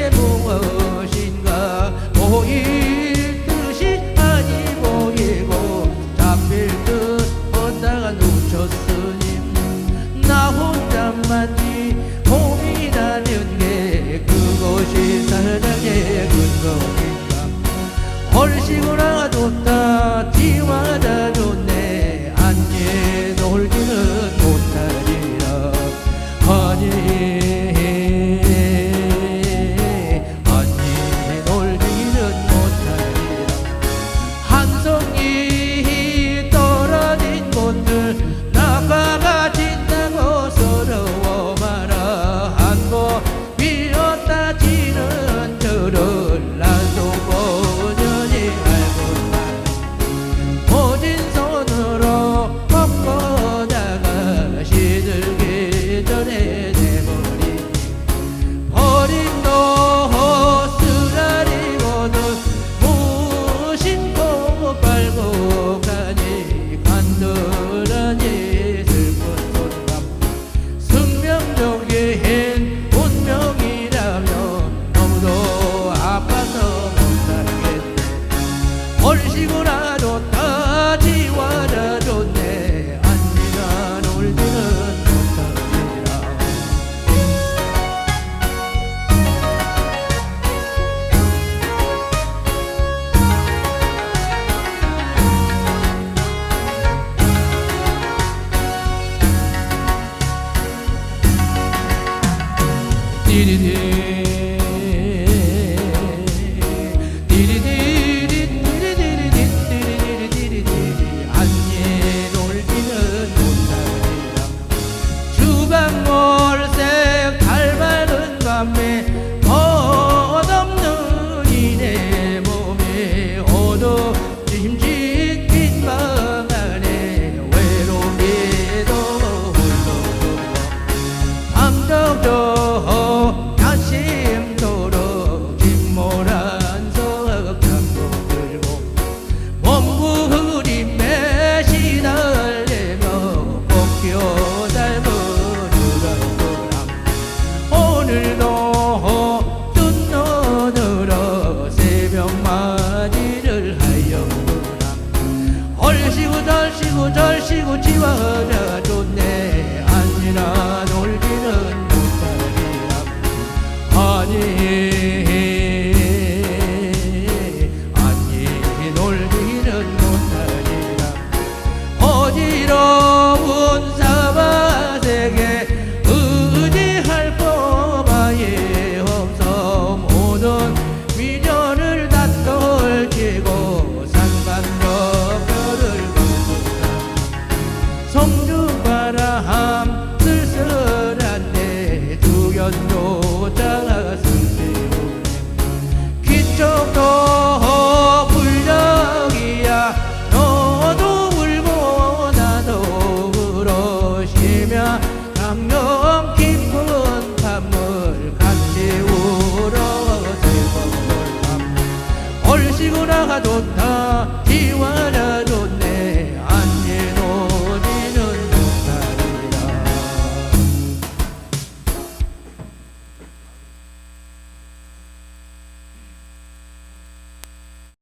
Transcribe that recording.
이게 무엇인가? 보일 듯이 아니 보이고 잡힐 듯 뻗다가 놓쳤으니 나 혼자만이 고민하는 게 그것이 사랑의 근거인가? 헐시고 나가뒀다. 그엔 운명이라며 너무도 아파서 못 살겠네. 얼씨구나도 다지와 서도 가심도로 김모란 석탄고 들고 몸부림에 시달리며 복교살 부르라 오늘도 뜬 눈으로 새벽 맞이를 하였구나 얼씨구 절씨구 절씨구 지워라. 가지고 나가도 다 이완해